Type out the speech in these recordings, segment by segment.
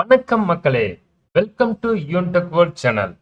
வணக்கம் மக்களே. Welcome to யூன்டெக் world channel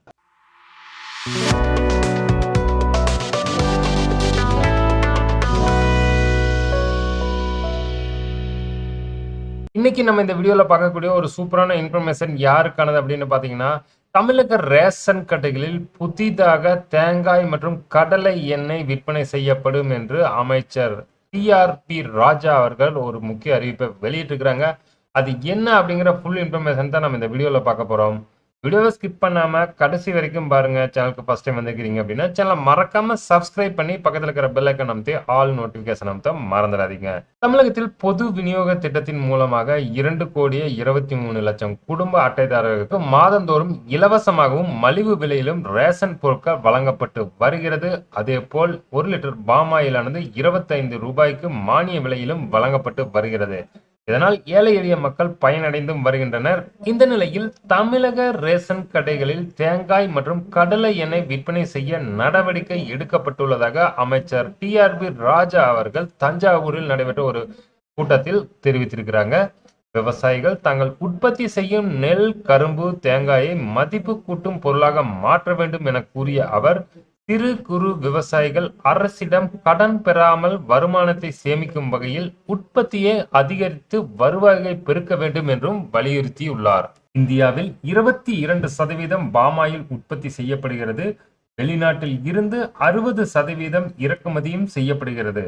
இன்னைக்கு நம்ம இந்த வீடியோல பார்க்கக்கூடிய ஒரு சூப்பரான இன்ஃபர்மேஷன் யாருக்கானது அப்படின்னு பார்த்தீங்கன்னா தமிழக ரேஷன் கடைகளில் புதிதாக தேங்காய் மற்றும் கடலை எண்ணெய் விற்பனை செய்யப்படும் என்று அமைச்சர் டிஆர்பி ராஜா அவர்கள் ஒரு முக்கிய அறிவிப்பை வெளியிட்டிருக்கிறாங்க. அது என்ன அப்படிங்கிற ஃபுல் இன்ஃபர்மேஷன் தான் நம்ம இந்த வீடியோவில் பார்க்க போகிறோம் வீடியோவை ஸ்கிப் பண்ணாமல் கடைசி வரைக்கும் பாருங்க. சேனலுக்கு ஃபஸ்ட் டைம் வந்துக்கிறீங்க அப்படின்னா சேனலை மறக்காமல் சப்ஸ்கிரைப் பண்ணி பக்கத்தில் இருக்கிற பெல் ஐக்கன் அமைத்து ஆல் நோட்டிஃபிகேஷன் அமைத்த மறந்துடாதீங்க. தமிழகத்தில் பொது விநியோக திட்டத்தின் மூலமாக இரண்டு கோடியே இருபத்தி மூணு லட்சம் குடும்ப அட்டைதாரர்களுக்கு மாதந்தோறும் இலவசமாகவும் மலிவு விலையிலும் ரேஷன் பொருட்கள் வழங்கப்பட்டு வருகிறது. அதே போல் ஒரு லிட்டர் பாமாயிலானது இருபத்தைந்து ரூபாய்க்கு மானிய விலையிலும் வழங்கப்பட்டு வருகிறது. இதனால் ஏழை எளிய மக்கள் பயனடைந்தும் வருகின்றனர். இந்த நிலையில் தமிழக ரேஷன் கடைகளில் தேங்காய் மற்றும் கடலை எண்ணெய் விற்பனை செய்ய நடவடிக்கை எடுக்கப்பட்டுள்ளதாக அமைச்சர் டிஆர்பி ராஜா அவர்கள் தஞ்சாவூரில் நடைபெற்ற ஒரு கூட்டத்தில் தெரிவித்திருக்கிறாங்க. விவசாயிகள் தாங்கள் உற்பத்தி செய்யும் நெல் கரும்பு தேங்காயை மதிப்பு கூட்டும் பொருளாக மாற்ற வேண்டும் என கூறிய அவர் சிறு குறு விவசாயிகள் அரசிடம் கடன் பெறாமல் வருமானத்தை சேமிக்கும் வகையில் உற்பத்தியை அதிகரித்து வருவாயை பெருக்க வேண்டும் என்றும் வலியுறுத்தியுள்ளார். இந்தியாவில் இருபத்தி இரண்டு சதவீதம் பாமாயில் உற்பத்தி செய்யப்படுகிறது. வெளிநாட்டில் இருந்து அறுபது சதவீதம் இறக்குமதியும் செய்யப்படுகிறது.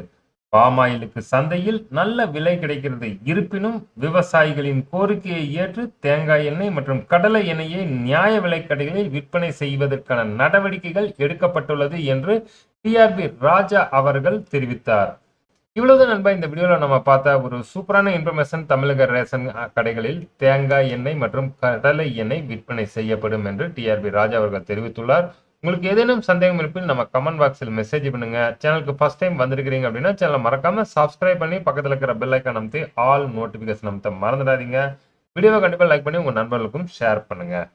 பாமாயிலுக்கு சந்தையில் நல்ல விலை கிடைக்கிறது. இருப்பினும் விவசாயிகளின் கோரிக்கையை ஏற்று தேங்காய் எண்ணெய் மற்றும் கடலை எண்ணெயை நியாய விலை கடைகளில் விற்பனை செய்வதற்கான நடவடிக்கைகள் எடுக்கப்பட்டுள்ளது என்று டிஆர்பி ராஜா அவர்கள் தெரிவித்தார். இவ்வளவுதான் நண்பா இந்த வீடியோல நம்ம பார்த்த ஒரு சூப்பரான இன்ஃபர்மேஷன் தமிழக ரேஷன் கடைகளில் தேங்காய் எண்ணெய் மற்றும் கடலை எண்ணெய் விற்பனை செய்யப்படும் என்று டிஆர்பி ராஜா அவர்கள் தெரிவித்துள்ளார். உங்களுக்கு ஏதேனும் சந்தேகம் இருப்பில் நம்ம கமெண்ட் பாக்ஸில் மெசேஜ் பண்ணுங்க. சேனலுக்கு ஃபர்ஸ்ட் டைம் வந்திருக்கிறீங்க அப்படின்னா சேனலை மறக்காம சப்ஸ்கிரைப் பண்ணி பக்கத்தில் இருக்கிற பெல் ஐக்கான் அமைத்து ஆல் நோட்டிஃபிகேஷன் அமைத்த மறந்துடாதீங்க. வீடியோவை கண்டிப்பாக லைக் பண்ணி உங்கள் நண்பர்களுக்கும் ஷேர் பண்ணுங்கள்